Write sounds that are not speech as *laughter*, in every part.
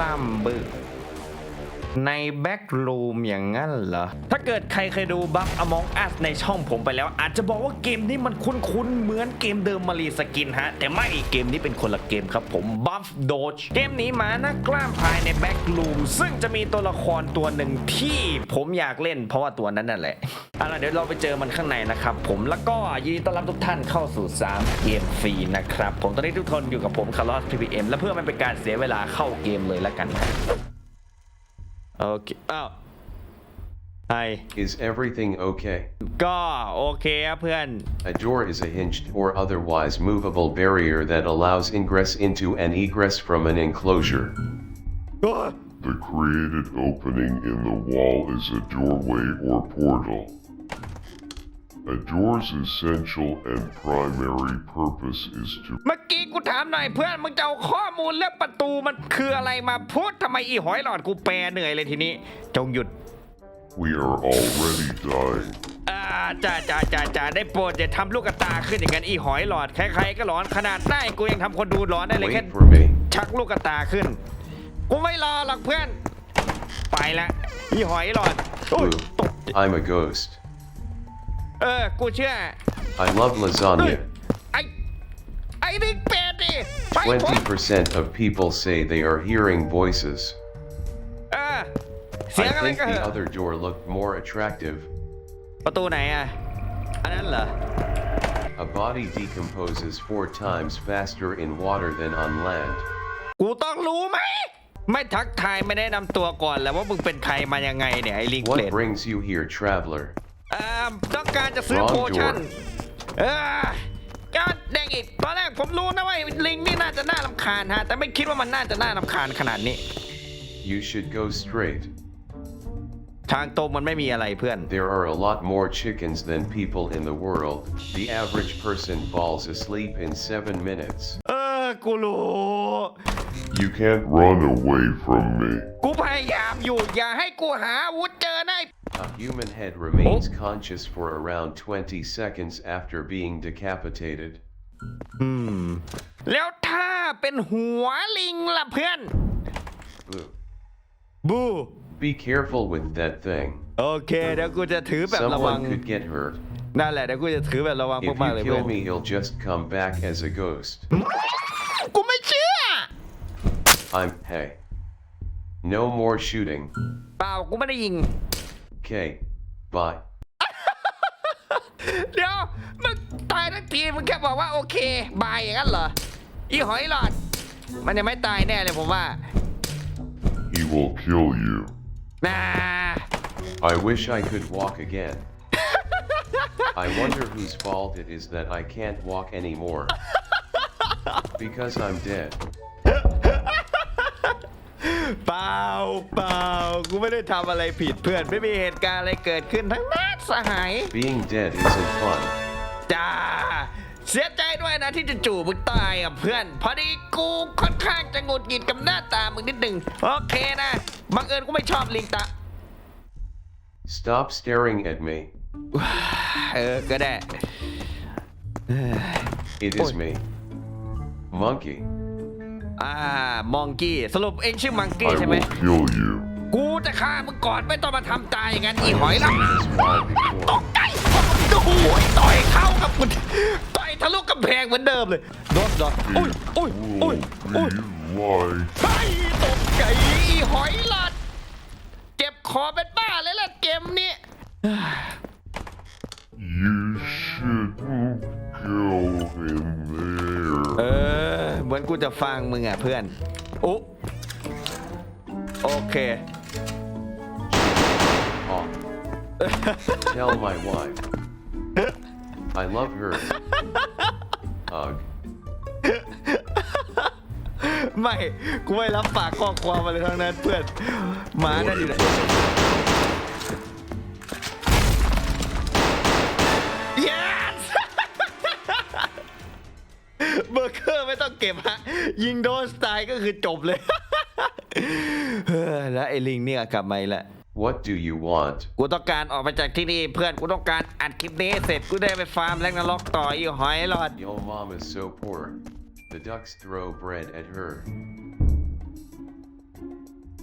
ลัมบึก ในแบ็กรูมอย่างนั้นเหรอ ถ้าเกิดใครเคยดูบัฟอมองอัสในช่องผมไปแล้ว อาจจะบอกว่าเกมนี้มันคุ้นๆ เหมือนเกมเดิมมารีสกินฮะ แต่ไม่เกมนี้เป็นคนละเกมครับผมบัฟโดจเกมนี้มาน้ากล้ามภายในแบ็กรูมซึ่งจะมีตัวละครตัวหนึ่งที่ผมอยากเล่นเพราะว่าตัวนั้นนั่นแหละเอาล่ะเดี๋ยวเราไปเจอมันข้างในนะครับผมแล้วก็ยินดีต้อนรับทุกท่านเข้าสู่ 3 เกมฟรีนะครับผมตอนนี้ทุกคนอยู่กับผมคาร์ลอส PPM และเพื่อไม่เป็นการเสียเวลาเข้าเกมเลยละกันคอ้า วไฮ Is everything okay? ก็โอเคครับเพื่อน A door is a hinged or otherwise movable barrier that allows ingress into and egress from an enclosure. The created opening in the wall is a doorway or portal. A door's essential and primary purpose is to เมื่อกี้ กูถามหน่อยเพื่อนมึงจะเอาข้อมูลเรื่องประตูมันคืออะไรมาพูดทำไมอีหอยหลอดกูแปลเหนื่อยเลยทีนี้ จงหยุด we are already dying. อ่าจ้าจ้าจ้าจ้าได้โปรดอย่าทำลูกกระตาขึ้นอย่างนั้นอีหอยหลอดใครๆก็หลอนขนาดได้กูยังทำคนดูหลอนได้เลยแค่ Wait for me. ชักลูกกระตาขึ้น กูไม่รอหรอกเพื่อน ไปละอีหอยหลอดโอ้ย Blue. ตก I'm a ghost. เออ กูเชื่อ I love lasagna. ไอ้ ไอ้นี่เป็ดดิไปผม 20% of people say they are hearing voices. เออเสียง I อะไร think ก็เห the อะ other door looked more attractive. ประตูไหนอ่ะ อันนั้นเหรอ A body decomposes four times faster in water than on land. กูต้องรู้ไหม ไม่ทักทายไม่แนะนำตัวก่อนแล้วว่ามึงเป็นใครมายังไงเนี่ย ไอ้ลิงเกร What ด brings you here, traveler? เอ่อต้องการจะซื้อ Wrong โพชั่น door เออก็แดง อีก ตอนแรกผมรู้นะว่าไอ้ลิงนี่น่าจะน่ารำคาญฮะ แต่ไม่คิดว่ามันน่าจะน่ารำคาญขนาดนี้ You should go straight. ทางตรงมันไม่มีอะไรเพื่อน There are a lot more chickens than people in the world. The average person falls asleep in seven minutes. เออ กูรู้ You can't run away from me. กูพยายามอยู่ อย่าให้กูหาอาวุธเจอนะไอ้ A human head remains conscious for around 20 seconds after being decapitated. แล้วถ้าเป็นหัวลิงล่ะเพื่อน Boo. บู Be careful with that thing. โอเคเดี๋ยวกูจะถือแบบระวัง Someone could get hurt. นั่นแหละเดี๋ยวกูจะถือแบบระวัง If มากๆเลย you เพื่อน kill me, he'll just come back as a ghost. กูไม่เชื่อ I'm. Hey. No more shooting. เปล่ากูไม่ได้ยิง Okay. Bye. เดี๋ยวมึง ตายทั้งทีมึงแค่บอกว่าโอเคบายอย่างนั้นเหรออีหอยหลอด มันยังไม่ตายแน่เลยผมว่า He will kill you. น่า I wish I could walk again. I wonder whose fault it is that I can't walk anymore. Because I'm dead. เปล่าเปล่ากูไม่ได้ทำอะไรผิดเพื่อน ไม่มีเหตุการณ์อะไรเกิดขึ้นทั้งนั้นสหาย Being dead isn't fun. จ้า เสียใจด้วยนะที่จะจู่มึงตายอะเพื่อน พอดีกูค่อนข้างจะหงุดหงิดกับหน้าตามึงนิดหนึ่งโอเคนะบังเอิญกูไม่ชอบลิงตา Stop staring at me. เออก็ได้ It is me. Monkey. อ่ามองกี้สรุปเองชื่อมังกี้ I ใช่ไหม will kill you. กูจะฆ่ามึงก่อนไม่ต้องมาทำตายอย่างนั้นอีหอยละ This far ต before. กใจ โอ้โหต่อยเข้ากับกูต่อยทะลุกำแพงเหมือนเดิมเลยโดนโดนอุ้ยอุ้ยอุ้ย Will อุ้ย be like ไอ้ตกใจอีหอยหลัด เจ็บคอเป็นบ้าเลยล่ะเกมนี้ you shouldn't go in เอ there. อเหมือนกูจะฟังมึงอะเพื่อนอุ๊โอเค Oh. Tell my wife. I love her. Hug. ไม่ กูไม่รับฝากข้อความอะไรทั้งนั้นเพื่อนหมานั่นอยู่ไหน yes เบอร์เกอร์ไม่ต้องเก็บฮะ ยิงโดนสไตล์ก็คือจบเลย แล้วไอ้ลิงเนี่ยกลับมาอีกแล้ว What do you want? กูต้องการออกไปจากที่นี่เพื่อนกูต้องการอัดคลิปนี้เสร็จกูได้ไปฟาร์มแรงนรกต่ออีหอยหลอด Your mom is so poor. The ducks throw bread at her.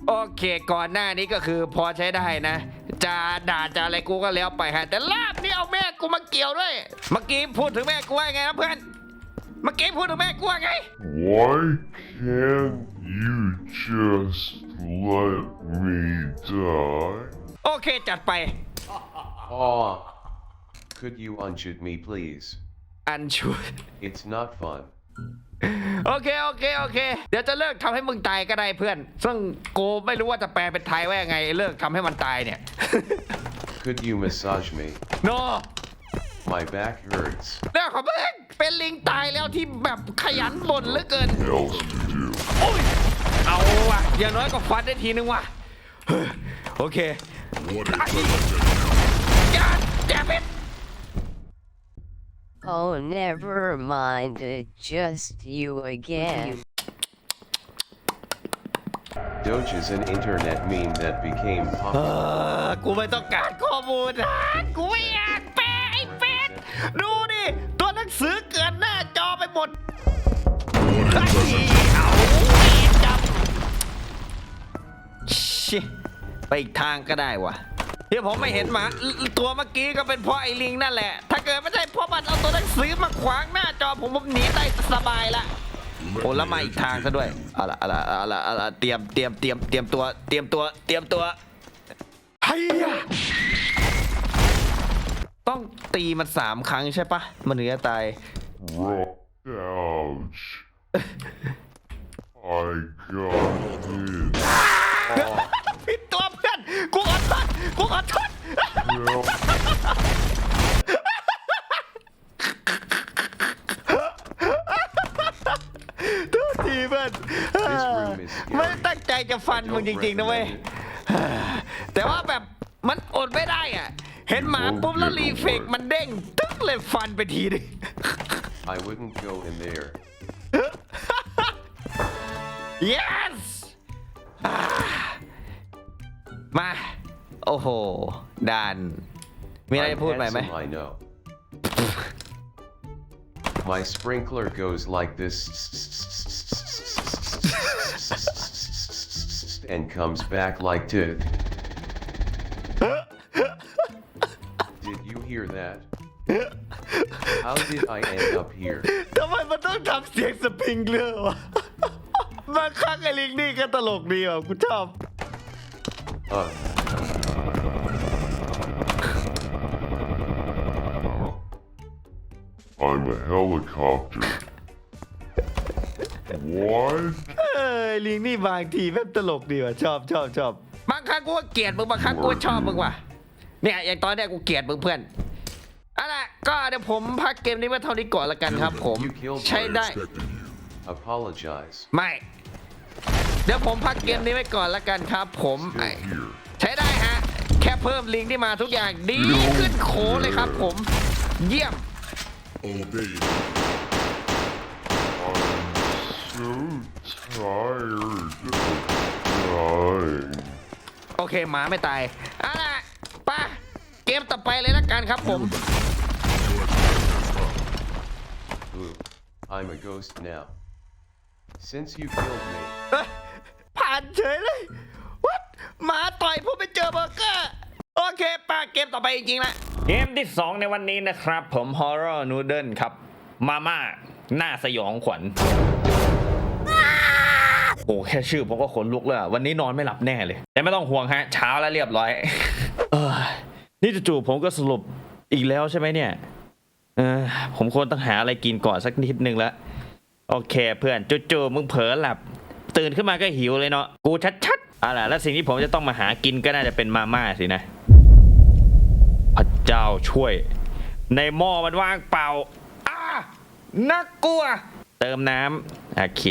โอเคก่อนหน้านี้ก็คือพอใช้ได้นะ จะด่าจะอะไรกูก็แล้วไปฮะแต่ลาบนี่เอาแม่กูมาเกี่ยวด้วย เมื่อกี้พูดถึงแม่กูว่าไงนะเพื่อน เมื่อกี้พูดถึงแม่กูว่าไง Why can't you just let me die? โอเคจัดไป Aw. Could you unmute me, please? อันช่วย It's not fun. โอเคโอเคโอเค เดี๋ยวจะเลิกทำให้มึงตายก็ได้เพื่อน ซึ่งกูไม่รู้ว่าจะแปลเป็นไทยว่ายังไงเลิกทำให้มันตายเนี่ย Could you massage me? โน My back hurts. เรื่องของมึงเป็นลิงตายแล้วที่แบบขยันบ่นเหลือเกิน Else to do. โอ้ยเอา ว่ะ อย่างน้อยก็ฟันได้ทีนึงว่ะเฮ้ยโอเคไอ้อย่าอย่าเป็น Oh, never mind. It's just you again. Doge is an internet meme that became เอ popular. อกูไม่ต้องการข้อมูลนะกูไม่อยากแปลไอ้เป็ดดูดิ ตัวหนังสือเกินหน้าจอไปหมดไอ้เอา ชิไปอีกทางก็ได้วะที่ผมไม่เห็นหมาตัวเมื่อกี้ก็เป็นเพราะไอ้ลิงนั่นแหละ ถ้าเกิดไม่ใช่เพราะมันเอาตัวหนังสือมาขวางหน้าจอผมผมหนีได้สบายละโอ้แล้วมาอีกทางซะด้วยเอาละเอาละเอาละเอาละเตรียมเตรียมเตรียมเตรียมตัว เตรียมตัว เตรียมตัวไฮ้ยะต้องตีมันสามครั้งใช่ปะมันถึงจะตาย มึงจริงๆนะเว้ย แต่ว่าแบบมันอดไม่ได้อะ เห็นหมาปุ๊บแล้วรีเฟกมันเด้ง ตึ๊กเลยฟันไปทีนึง I wouldn't go in there. yes มา โอ้โหด่าน มีอะไรจะพูดไหมไหม handsome, I know. My sprinkler goes like this and comes back like this. Did you hear that? How did I end up here? ทำไมมันต้องทำเสียงสปริงเกอร์วะ บางครั้งไอ้ลิงนี่ก็ตลกดีว่ะกูชอบ *laughs* Uh, I'm a helicopter. *laughs* What? เอ้ยลิงนี่บางทีแม่งตลกดีว่ะชอบชอบชอบบางครั้งกูก็เกลียดมึงบางครั้งกูก็ชอบมึงว่ะเนี่ยอย่างตอนเนี้ยกูเกลียดมึงเพื่อนเอาล่ะก็เดี๋ยวผมพักเกมนี้ไว้เท่านี้ก่อนละกันครับ ผม You killed ใช้ได้ apologize. ไม่ เดี๋ยวผมพักเกมนี้ไว้ก่อนละกันครับ ผมไอ้ Here. ใช้ได้ฮะ แค่เพิ่มลิงก์ที่มาทุกอย่างดีขึ้นโขเลยครับผม เยี่ยม I'm so tired of dying. โอเคหมาไม่ตายเอาล่ะไป้าเกมต่อไปเลยละกันครับผม Ooh, I'm a ghost now. Since you killed me, เอ้ยผ่านเฉยเลยวัดหมาต่อยผมไปเจอเบอร์เกอร์ โอเคป้าเกมต่อไปจริงๆละ เกมที่ 2 ในวันนี้นะครับ ผม Horror Noodle ครับ มาม่าหน้าสยองขวัญ โอ้แค่ชื่อผมก็ขนลุกแล้ววันนี้นอนไม่หลับแน่เลยแต่ไม่ต้องห่วงฮะเช้าแล้วเรียบร้อยเออนี่จู่ๆผมก็สรุปอีกแล้วใช่ไหมเนี่ยเออผมควรต้องหาอะไรกินก่อนสักนิดนึงละโอเคเพื่อนจู่ๆมึงเผลอหลับ ตื่นขึ้นมาก็หิวเลยเนาะกูชัดๆอาล่ะแล้วสิ่งที่ผมจะต้องมาหากินก็น่าจะเป็นมาม่าสินะพระเจ้าช่วย ในหม้อมันว่างเปล่าอ้าน่ากลัว เติมน้ำโอเค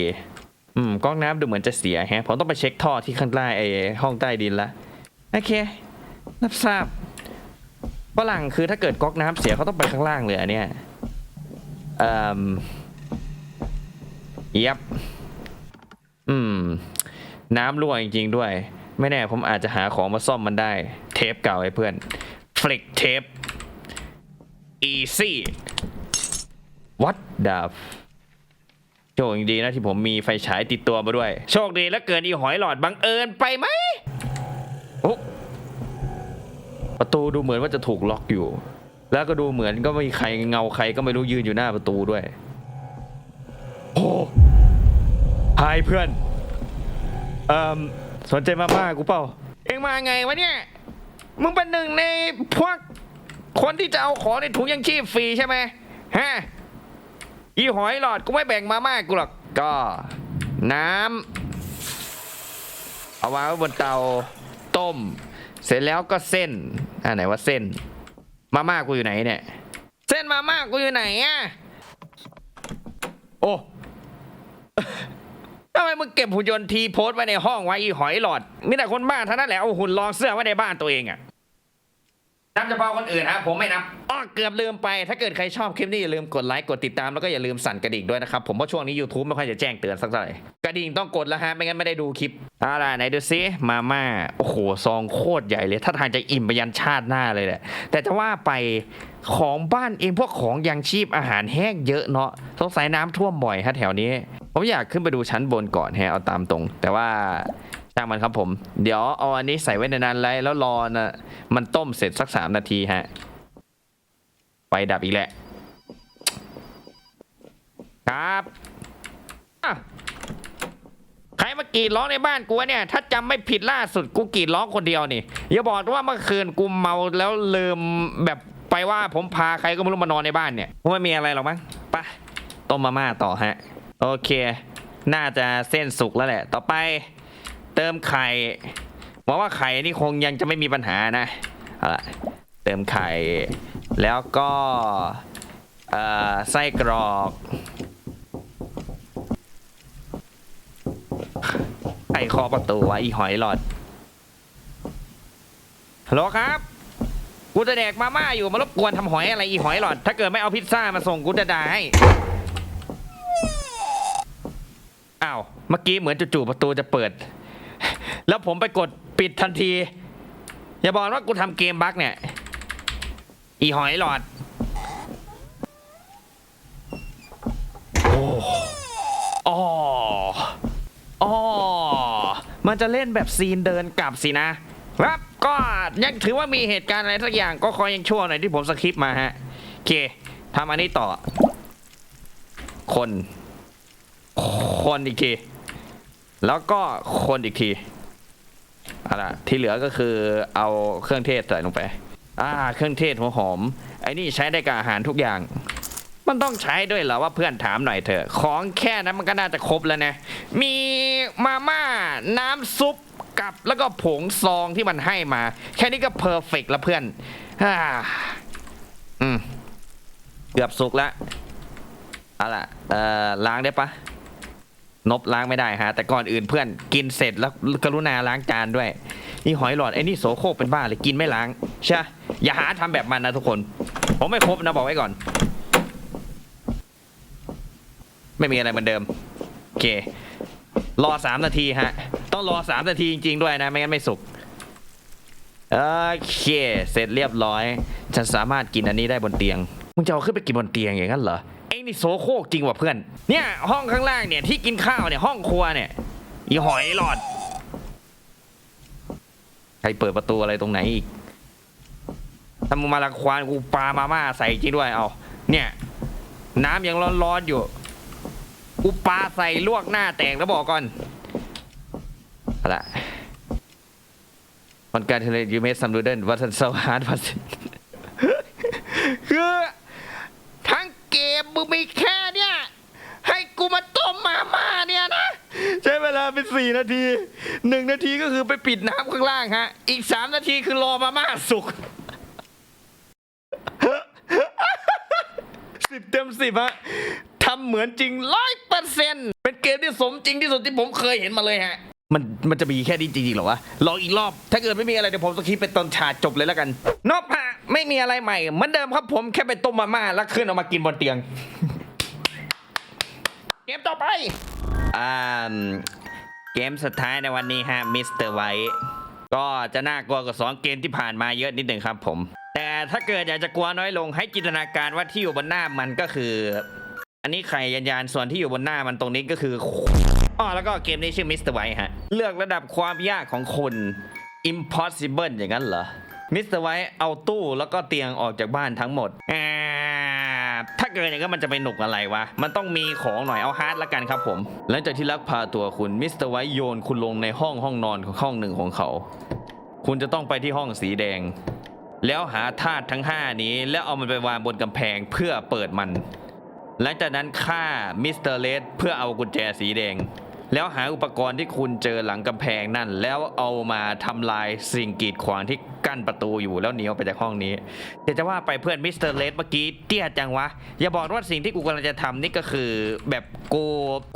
อืมก๊อกน้ำดูเหมือนจะเสียแฮะ ผมต้องไปเช็คท่อที่ข้างใต้ไอ้ห้องใต้ดินละ โอเครับทราบฝรั่งคือถ้าเกิดก๊อกน้ำเสียเขาต้องไปข้างล่างเลยอันเนี้ยเอ่อยับ อืม น้ำรั่วจริงๆด้วย ไม่แน่ผมอาจจะหาของมาซ่อมมันได้ เทปเก่าไอ้เพื่อนฟลิกเทป easy what the โชคดีนะที่ผมมีไฟฉายติดตัวมาด้วย โชคดีแล้วเกินอีหอยหลอดบังเอิญไปไหมโอ้ประตูดูเหมือนว่าจะถูกล็อกอยู่ แล้วก็ดูเหมือนก็ไม่มีใครเงาใครก็ไม่รู้ยืนอยู่หน้าประตูด้วยโอ้หายเพื่อนเอ่มสนใจมาม่ากูเปล่า เองมาไงวะเนี่ย มึงเป็นหนึ่งในพวกคนที่จะเอาของในถุงยังชีพฟรีใช่ไหมฮะ อีหอยหลอดกูไม่แบ่งมาม่ากูหรอก ก็น้ำเอาวางไว้บนเตาต้ม เสร็จแล้วก็เส้นอ่าไหนว่าเส้น มาม่ากูอยู่ไหนเนี่ย เส้นมาม่ากูอยู่ไหนอะโอ้ทำไมมึงเก็บหุ่นยนต์ทีโพสไว้ในห้องไว้อีหอยหลอดมีแต่คนบ้าเท่านั้นแหละเอาหุ่นรองเสื้อไว้ในบ้านตัวเองอะ นับเฉพาะคนอื่นฮะผมไม่นับอ้อเกือบลืมไป ถ้าเกิดใครชอบคลิปนี้อย่าลืมกดไลค์กดติดตามแล้วก็อย่าลืมสั่นกระดิ่งด้วยนะครับ ผมเพราะช่วงนี้ YouTube ไม่ค่อยจะแจ้งเตือนสักเท่าไหร่กระดิ่งต้องกดแล้วฮะไม่งั้นไม่ได้ดูคลิปอะไรไหนดูซิมาม่าโอ้โหซองโคตรใหญ่เลย ถ้าทางจะอิ่มไปยันชาติหน้าเลยแหละแต่จะว่าไปของบ้านเองพวกของยังชีพอาหารแห้งเยอะเนาะสงสัยน้ำท่วมบ่อยฮะแถวนี้ผมอยากขึ้นไปดูชั้นบนก่อนแฮะเอาตามตรง แต่ว่า ช่างมันครับผม เดี๋ยวเอาอันนี้ใส่ไว้ในนั้นไว้แล้วรอนะมันต้มเสร็จสักสามนาทีฮะไฟดับอีกแหละ ครับอะใครมากรีดร้องในบ้านกูวะเนี่ย ถ้าจำไม่ผิดล่าสุดกูกรีดร้องคนเดียวนี่อย่าบอกว่าเมื่อคืนกูเมาแล้วลืมแบบไปว่าผมพาใครก็ไม่รู้มานอนในบ้านเนี่ยไม่มีอะไรหรอกมั้งไปต้มมาม่าต่อฮะ โอเค น่าจะเส้นสุกแล้วแหละ ต่อไป เติมไข่หวังว่าไข่นี่คงยังจะไม่มีปัญหานะเอาละเติมไข่ แล้วก็ไส้กรอก ไข่คอประตูไว้อีหอยหลอดฮัลโหลครับ กูจะแดกมาม่าอยู่มารบกวนทำหอยอะไรอีหอยหลอด ถ้าเกิดไม่เอาพิซซ่ามาส่งกูจะด่าให้อ้าว เมื่อกี้เหมือนจู่ๆประตูจะเปิด แล้วผมไปกดปิดทันที อย่าบอกว่ากูทำเกมบั๊กเนี่ย อีหอยหลอด โอ้อ๋ออ๋อมันจะเล่นแบบซีนเดินกลับสินะครับก็ยังถือว่ามีเหตุการณ์อะไรสักอย่างก็คอยยังชั่วหน่อยที่ผมสคริปต์มาฮะโอเคทำอันนี้ต่อ คน คนอีกที แล้วก็คนอีกที เอาล่ะที่เหลือก็คือเอาเครื่องเทศใส่ลงไป อ่า เครื่องเทศหัวหอม ไอ้นี่ใช้ได้กับอาหารทุกอย่าง มันต้องใช้ด้วยเหรอว่าเพื่อนถามหน่อยเถอะ ของแค่นั้นมันก็น่าจะครบแล้วนะ มีมาม่า น้ำซุปกับแล้วก็ผงซองที่มันให้มา แค่นี้ก็เพอร์เฟกแล้วเพื่อนอ่าอืม เกือบสุกแล้วเอาล่ะเอ่อล้างได้ปะ นบล้างไม่ได้ฮะ แต่ก่อนอื่นเพื่อนกินเสร็จแล้วกรุณาล้างจานด้วย นี่หอยหลอดไอ้นี่โสโครกเป็นบ้าเลยกินไม่ล้างใช่อย่าหาทำแบบมันนะทุกคน ผมไม่ครบนะบอกไว้ก่อน ไม่มีอะไรเหมือนเดิมโอเค รอสามนาทีฮะ ต้องรอสามนาทีจริง ๆ ด้วยนะ ไม่งั้นไม่สุกโอเค เสร็จเรียบร้อย ฉันสามารถกินอันนี้ได้บนเตียงมึงจะเอาขึ้นไปกินบนเตียงอย่างนั้นเหรอ ไอ้นี่โซโครกจริงว่ะเพื่อน เนี่ยห้องข้างล่างเนี่ยที่กินข้าวเนี่ยห้องครัวเนี่ยอีหอยหลอด ใครเปิดประตูอะไรตรงไหนอีกถ้ามึงมาลังควานกูปามาม่าใส่จริงด้วยเอา เนี่ย น้ำยังร้อนๆอยู่ กูปาใส่ลวกหน้าแตกแล้วบอกก่อนอาละวันการเทเลยูเมสซัมดูเดนวัตสันสวาร์ดวัตคือ มมึงมีแค่เนี่ยให้กูมาต้มมาม่าเนี่ยนะ ใช้เวลาเป็นสี่นาทีหนึ่งนาทีก็คือไปปิดน้ำข้างล่างฮะ อีกสามนาทีคือรอมาม่าสุกสิบเต็มสิบฮะทำเหมือนจริงร้อยเปอร์เซ็นต์เป็นเกมที่สมจริงที่สุดที่ผมเคยเห็นมาเลยฮะ มันมันจะมีแค่นี้จริงๆเหรอวะลองอีกรอบ ถ้าเกิดไม่มีอะไรเดี๋ยวผมสคริปต์เป็นตอนฉากจบเลยแล้วกันนอบฮะ ไม่มีอะไรใหม่เหมือนเดิมครับผมแค่ไปต้มมาม่าแล้วขึ้นเอามากินบนเตียง เกมต่อไปอ่าเกมสุดท้ายในวันนี้ฮะมิสเตอร์ไวก็จะน่ากลัวกว่าสองเกมที่ผ่านมาเยอะนิดหนึ่งครับผม แต่ถ้าเกิดอยากจะกลัวน้อยลงให้จินตนาการว่าที่อยู่บนหน้ามันก็คือ อันนี้ไข่ยันยานส่วนที่อยู่บนหน้ามันตรงนี้ก็คืออ๋อแล้วก็เกมนี้ชื่อมิสเตอร์ไวฮะ เลือกระดับความยากของคน impossible อย่างนั้นเหรอ มิสเตอร์ไวท์เอาตู้แล้วก็เตียงออกจากบ้านทั้งหมดอ่าถ้าเกิดอย่างนั้นมันจะไปหนุกอะไรวะ มันต้องมีของหน่อยเอาฮาร์ดละกันครับผม หลังจากที่ลักพาตัวคุณมิสเตอร์ไวท์โยนคุณลงในห้องห้องนอนของห้องหนึ่งของเขา คุณจะต้องไปที่ห้องสีแดง แล้วหาธาตุทั้ง 5 นี้ แล้วเอามันไปวางบนกำแพงเพื่อเปิดมัน หลังจากนั้นฆ่ามิสเตอร์เลสเพื่อเอากุญแจสีแดง แล้วหาอุปกรณ์ที่คุณเจอหลังกำแพงนั่น แล้วเอามาทำลายสิ่งกีดขวางที่กั้นประตูอยู่แล้วหนีออกไปจากห้องนี้เดี๋ยวจะว่าไปเพื่อนมิสเตอร์เลสเมื่อกี้เตี้ยจังวะ อย่าบอกว่าสิ่งที่กูกำลังจะทำนี่ก็คือ แบบกู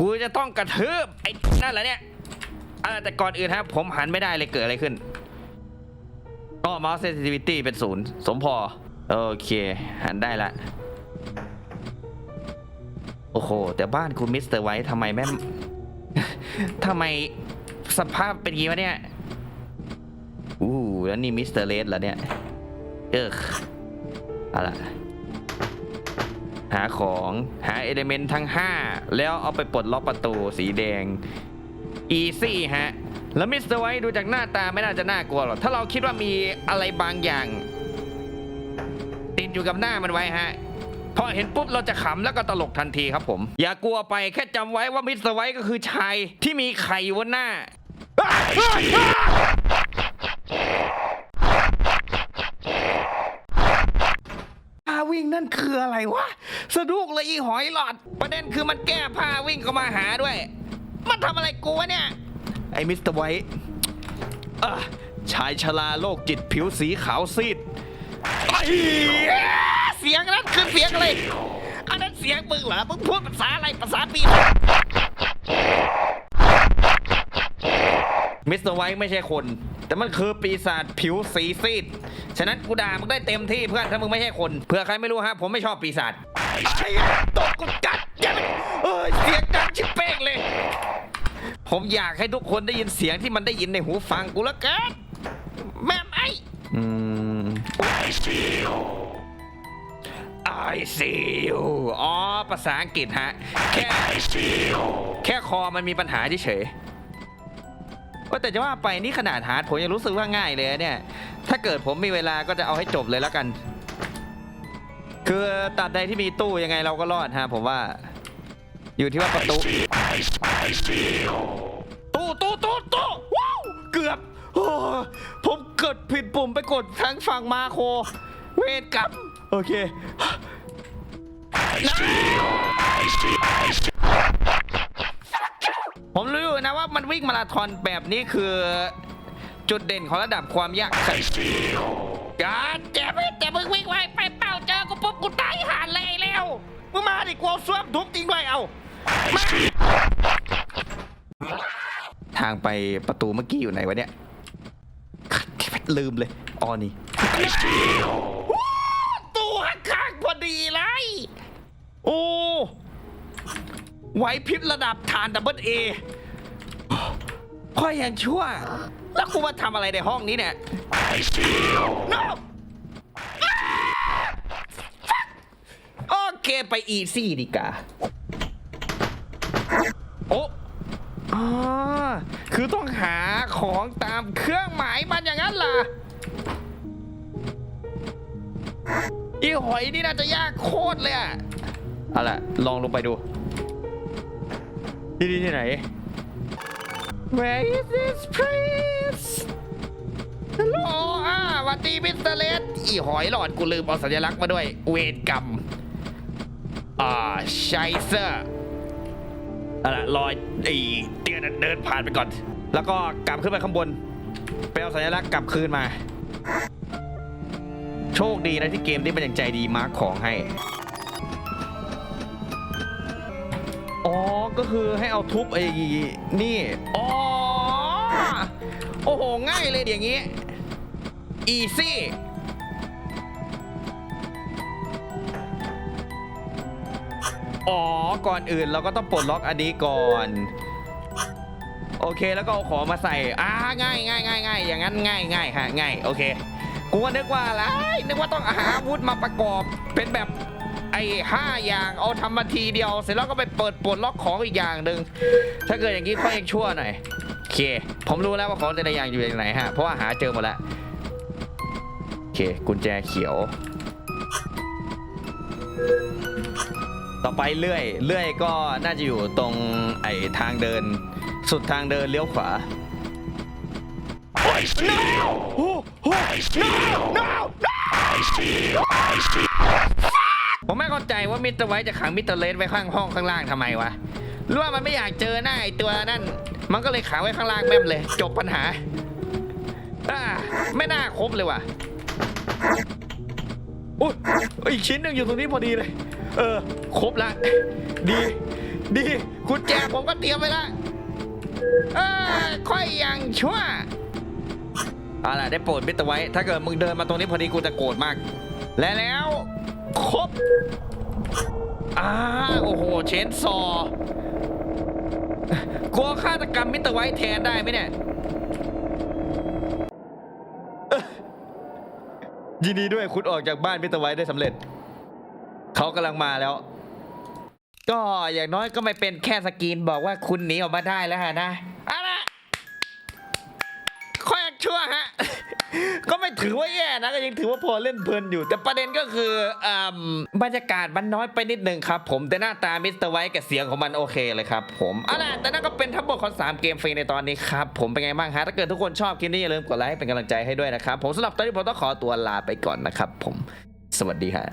กูจะต้องกระทืบไอ้นั่นแหละเนี่ยแต่ก่อนอื่นครับผมหันไม่ได้เลยเกิดอะไรขึ้นอ๋อ mouse sensitivity เป็นศูนย์สมพอ โอเค หันได้ละ โอ้โห แต่บ้านคุณมิสเตอร์ไวท์ทำไมแม่ ทำไมสภาพเป็นงี้วะเนี่ย อู้แล้วนี่มิสเตอร์เลสเหรอเนี่ย เออเอาละหาของหาเอลิเมนต์ทั้ง 5 แล้วเอาไปปลดล็อกประตูสีแดงอีซี่ฮะ แล้วมิสเตอร์ไวท์ดูจากหน้าตาไม่น่าจะน่ากลัวหรอก ถ้าเราคิดว่ามีอะไรบางอย่าง ติดอยู่กับหน้ามันไว้ฮะ พอเห็นปุ๊บเราจะขำแล้วก็ตลกทันทีครับผม อย่ากลัวไปแค่จำไว้ว่ามิสเตอร์ไวท์ก็คือชายที่มีไข่อยู่บนหน้า ผ้าวิ่งนั่นคืออะไรวะ สะดุกเลยอีหอยหลอด ประเด็นคือมันแก้ผ้าวิ่งเข้ามาหาด้วย มันทำอะไรกูวะเนี่ย ไอ้มิสเตอร์ไวท์อะชายชราโรคจิตผิวสีขาวซีดไอ้เสียงนั้นคือเสี ยงอะไรอันนั้นเสียงมึงเหรอ มึงพูดภาษาอะไร ภาษาปีศาจมิสเตอร์ไวท์ไม่ใช่คน แต่มันคือปีศาจผิวสีซีด ฉะนั้นกูด่ามึงได้เต็มที่เพื่อนถ้ามึงไม่ใช่คนเพื่อใครไม่รู้ฮะ ผมไม่ชอบปีศาจไอ้ตกกูกัดยันเอ้ยเสียงดังชิบเป้งเลย ผมอยากให้ทุกคนได้ยินเสียงที่มันได้ยินในหูฟังกูแล้วกันแม่มไออืม I see you I see you อ๋อ ภาษาอังกฤษฮะ แค่แค่คอมันมีปัญหาเฉยๆว่าแต่จะว่าไปนี่ขนาดฮาร์ดผมยังรู้สึกว่าง่ายเลยเนี่ย ถ้าเกิดผมมีเวลาก็จะเอาให้จบเลยแล้วกัน คือตัดใดที่มีตู้ยังไงเราก็รอดฮะผมว่า อยู่ที่ว่าประตูตู้ตู้ตู้ตู้ว้าวเกือบโอ้ผมกดผิดปุ่มไปกดทั้งฝั่งมาโครเวรกรรม โอเคนะผมรู้อยู่นะว่ามันวิ่งมาราธอนแบบนี้คือ จุดเด่นของระดับความยากการเจ็บแต่มึงวิ่งไวไปเป้าเจอกูปุ๊บกูตายห่านเลยแล้วมึงมาดิกลัวซ้วมทุบจริงด้วยเอามาทางไปประตูเมื่อกี้อยู่ไหนวะเนี่ยลืมเลยอ๋อนี่ตู้ข้างๆพอดีเลย โอ้ ไหวพริบระดับฐานดับเบิลเอค่อยยังชั่ว แล้วกูมาทำอะไรในห้องนี้เนี่ย no โอเคไปอีซี่ดีกว่าโอ้อ๋อคือต้องหาของตามเครื่องหมายมันอย่างนั้นล่ะอีหอยนี่น่าจะยากโคตรเลยอะเอาล่ะ ลองลงไปดู ที่นี่ที่ไหน Where is this place Hello อ่าหวัดดีมิสเตอร์เลสอีหอยหลอดกูลืมเอาสัญลักษณ์มาด้วย เวรกรรม อ่าชัยเซอร์เอาล่ะรอยไอ้เตี้ยนั้นเดินผ่านไปก่อน แล้วก็กลับขึ้นไปข้างบน ไปเอาสัญลักษณ์กลับคืนมา โชคดีนะที่เกมนี้มันยังใจดีมาร์คของให้ อ๋อ ก็คือให้เอาทุบไอ้นี่ อ๋อ โอ้โห ง่ายเลยอย่างงี้ อีซี่ อ๋อ ก่อนอื่นเราก็ต้องปลดล็อกอันนี้ก่อน โอเคแล้วก็เอาของมาใส่ อ่า ง่ายง่ายง่ายง่ายอย่างนั้นง่ายง่ายฮะง่าย โอเค กูก็นึกว่าอะไรนึกว่าต้องหาอาวุธมาประกอบเป็นแบบ ห้าอย่างเอาทำมาทีเดียว เสร็จแล้วก็ไปเปิดปลดล็อกของอีกอย่างหนึ่งถ้าเกิดอย่างนี้ค่อยยังชั่วหน่อยโอเค ผมรู้แล้วว่าของแต่ละอย่างอยู่ในไหนฮะเพราะว่าหาเจอหมดแล้วโอเคกุญแจเขียว ต่อไปเลื่อยเลื่อยก็น่าจะอยู่ตรงไอ้ทางเดิน สุดทางเดินเลี้ยวขวา ผมไม่เข้าใจว่ามิสเตอร์ไวท์จะขังมิสเตอร์เลสไว้ข้างห้องข้างล่างทำไมวะหรือว่ามันไม่อยากเจอหน้าไอตัวนั่น มันก็เลยขังไว้ข้างล่างแม่มเลย จบปัญหาอ่าไม่น่าครบเลยว่ะอุ้ยอีกชิ้นหนึ่งอยู่ตรงนี้พอดีเลย เออ ครบละ ดี ดีกุญแจผมก็เตรียมไว้ละ เออค่อยยังชั่วเอาล่ะได้โปรดมิสเตอร์ไวท์ถ้าเกิดมึงเดินมาตรงนี้พอดีกูจะโกรธมาก และแล้ว ครบอ่าโอ้โห เชนซอว์กลัวฆาตกรรมมิสเตอร์ไวท์แทนได้ไหมเนี่ย ยินดีด้วยคุณออกจากบ้านมิสเตอร์ไวท์ได้สำเร็จ เขากำลังมาแล้ว ก็อย่างน้อยก็ไม่เป็นแค่สกรีนบอกว่าคุณหนีออกมาได้แล้วฮะนะอาละค่อยชั่วฮะ ก็ไม่ถือว่าแย่นะก็ยังถือว่าพอเล่นเพลินอยู่ แต่ประเด็นก็คืออ่ำบรรยากาศมันน้อยไปนิดนึงครับผมแต่หน้าตามิสเตอร์ไวท์กับเสียงของมันโอเคเลยครับผมเอาล่ะแต่นั่นก็เป็นทั้งหมดของ3เกมฟรีในตอนนี้ครับผมเป็นไงบ้างฮะถ้าเกิดทุกคนชอบคลิปนี้อย่าลืมกดไลค์เป็นกำลังใจให้ด้วยนะครับผมสำหรับตอนนี้ผมต้องขอตัวลาไปก่อนนะครับผมสวัสดีฮะ